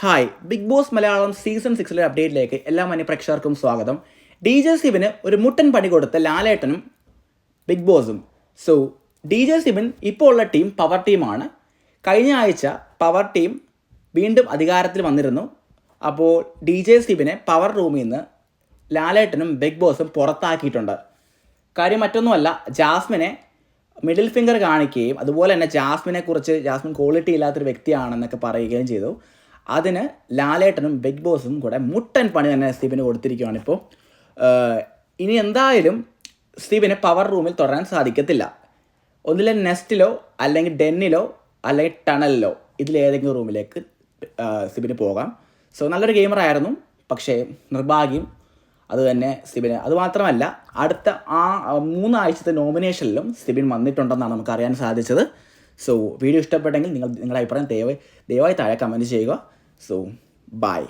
Hi Big Boss Malayalam season സിക്സിലെ അപ്ഡേറ്റിലേക്ക് എല്ലാ മനുപ്രേക്ഷകർക്കും സ്വാഗതം. ഡി ജെ സിബിന് ഒരു മുട്ടൻ പണി കൊടുത്ത ലാലേട്ടനും ബിഗ് ബോസും സോ ഡി ജെ സിബിൻ ഇപ്പോൾ ഉള്ള ടീം പവർ ടീമാണ് കഴിഞ്ഞ ആഴ്ച പവർ ടീം വീണ്ടും അധികാരത്തിൽ വന്നിരുന്നു. അപ്പോൾ ഡി ജെ സിബിനെ പവർ റൂമിൽ നിന്ന് ലാലേട്ടനും ബിഗ് ബോസും പുറത്താക്കിയിട്ടുണ്ട്. കാര്യം മറ്റൊന്നുമല്ല ജാസ്മിനെ മിഡിൽ ഫിംഗർ കാണിക്കുകയും അതുപോലെ തന്നെ ജാസ്മിനെ കുറിച്ച് ജാസ്മിൻ ക്വാളിറ്റി ഇല്ലാത്തൊരു വ്യക്തിയാണെന്നൊക്കെ പറയുകയും ചെയ്തു. അതിന് ലാലേട്ടനും ബിഗ് ബോസും കൂടെ മുട്ടൻ പണി തന്നെ സ്റ്റീവിന് കൊടുത്തിരിക്കുകയാണ് ഇപ്പോൾ ഇനി എന്തായാലും സ്റ്റീവിന് പവർ റൂമിൽ തുടരാൻ സാധിക്കത്തില്ല. ഒന്നിലെ നെസ്റ്റിലോ അല്ലെങ്കിൽ ഡെന്നിലോ അല്ലെങ്കിൽ ടണലിലോ ഇതിലേതെങ്കിലും റൂമിലേക്ക് സ്റ്റീവിന് പോകാം. സോ നല്ലൊരു ഗെയിമറായിരുന്നു പക്ഷേ നിർഭാഗ്യം അത് തന്നെ സിബിന് അത് മാത്രമല്ല അടുത്ത ആ ആ മൂന്നാഴ്ചത്തെ നോമിനേഷനിലും സിബിൻ വന്നിട്ടുണ്ടെന്നാണ് നമുക്ക് അറിയാൻ സാധിച്ചത്. സോ വീഡിയോ ഇഷ്ടപ്പെട്ടെങ്കിൽ നിങ്ങൾ നിങ്ങളുടെ അഭിപ്രായം ദയവായി ദയവായി താഴെ കമന്റ് ചെയ്യുക. So by